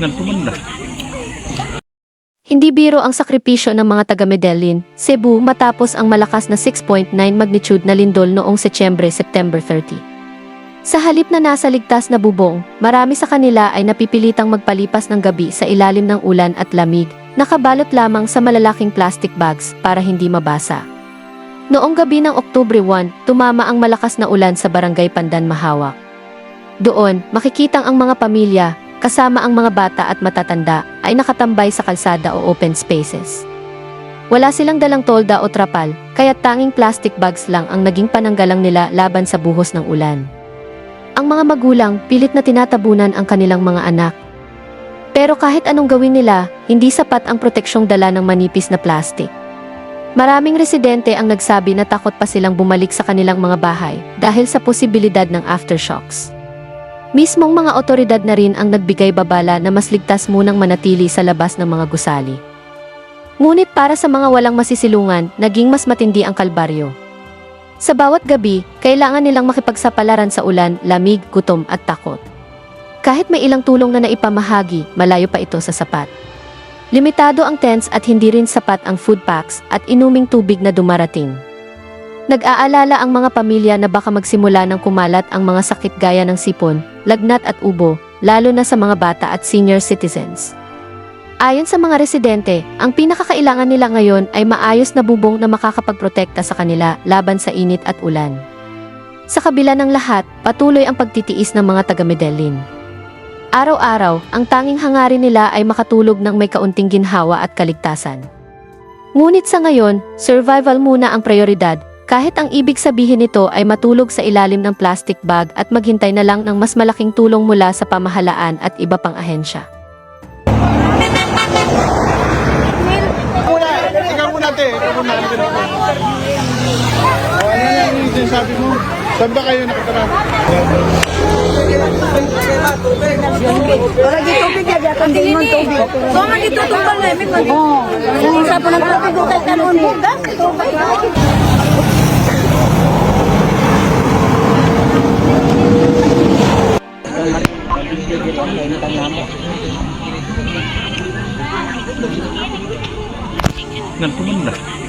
Nagtumanda. Hindi biro ang sakripisyo ng mga taga Medellin, Cebu matapos ang malakas na 6.9 magnitude na lindol noong Setyembre-September 30. Sa halip na nasa ligtas na bubong, marami sa kanila ay napipilitang magpalipas ng gabi sa ilalim ng ulan at lamig, nakabalot lamang sa malalaking plastic bags para hindi mabasa. Noong gabi ng Oktubre 1, tumama ang malakas na ulan sa barangay Pandan Mahawak. Doon, makikitang ang mga pamilya, kasama ang mga bata at matatanda, ay nakatambay sa kalsada o open spaces. Wala silang dalang tolda o trapal, kaya tanging plastic bags lang ang naging pananggalang nila laban sa buhos ng ulan. Ang mga magulang pilit na tinatabunan ang kanilang mga anak. Pero kahit anong gawin nila, hindi sapat ang proteksyong dala ng manipis na plastic. Maraming residente ang nagsabi na takot pa silang bumalik sa kanilang mga bahay dahil sa posibilidad ng aftershocks. Mismong mga otoridad na rin ang nagbigay babala na mas ligtas munang manatili sa labas ng mga gusali. Ngunit para sa mga walang masisilungan, naging mas matindi ang kalbaryo. Sa bawat gabi, kailangan nilang makipagsapalaran sa ulan, lamig, gutom at takot. Kahit may ilang tulong na naipamahagi, malayo pa ito sa sapat. Limitado ang tents at hindi rin sapat ang food packs at inuming tubig na dumarating. Nag-aalala ang mga pamilya na baka magsimula ng kumalat ang mga sakit gaya ng sipon, lagnat at ubo, lalo na sa mga bata at senior citizens. Ayon sa mga residente, ang pinakakailangan nila ngayon ay maayos na bubong na makakapagprotekta sa kanila laban sa init at ulan. Sa kabila ng lahat, patuloy ang pagtitiis ng mga taga Medellin. Araw-araw, ang tanging hangarin nila ay makatulog ng may kaunting ginhawa at kaligtasan. Ngunit sa ngayon, survival muna ang prioridad, kahit ang ibig sabihin nito ay matulog sa ilalim ng plastic bag at maghintay na lang ng mas malaking tulong mula sa pamahalaan at iba pang ahensya. Muna, ikaw muna ikaw muna. Ano yung sinasabi mo? Saan ba kayo nakatara? Wala dito tubig ya dito hindi mo tubig. So man dito tumbal na mi pag. Oh. Ang isa pa ng tubig ko kay kanon bugas. Nagtumanda.